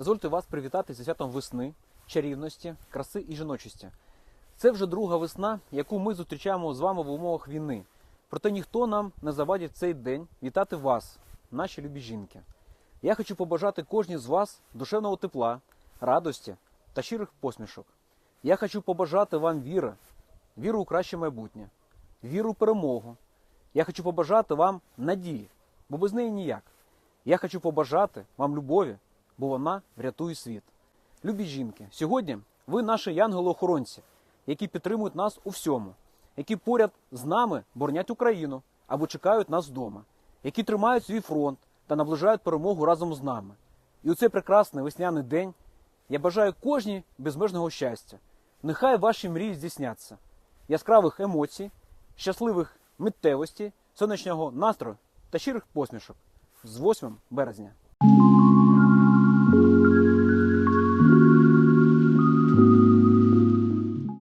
дозвольте вас привітати зі святом весни, чарівності, краси і жіночості. Це вже друга весна, яку ми зустрічаємо з вами в умовах війни. Проте ніхто нам не завадить цей день вітати вас, наші любі жінки. Я хочу побажати кожній з вас душевного тепла, радості та щирих посмішок. Я хочу побажати вам віри, віру у краще майбутнє, віру у перемогу. Я хочу побажати вам надії, бо без неї ніяк. Я хочу побажати вам любові, бо вона врятує світ. Любі жінки, сьогодні ви наші янголи-охоронці, які підтримують нас у всьому, які поряд з нами боронять Україну або чекають нас вдома, які тримають свій фронт та наближають перемогу разом з нами. І у цей прекрасний весняний день я бажаю кожній безмежного щастя. Нехай ваші мрії здійсняться, яскравих емоцій, щасливих миттєвостей, сонячного настрою та щирих посмішок з 8 березня.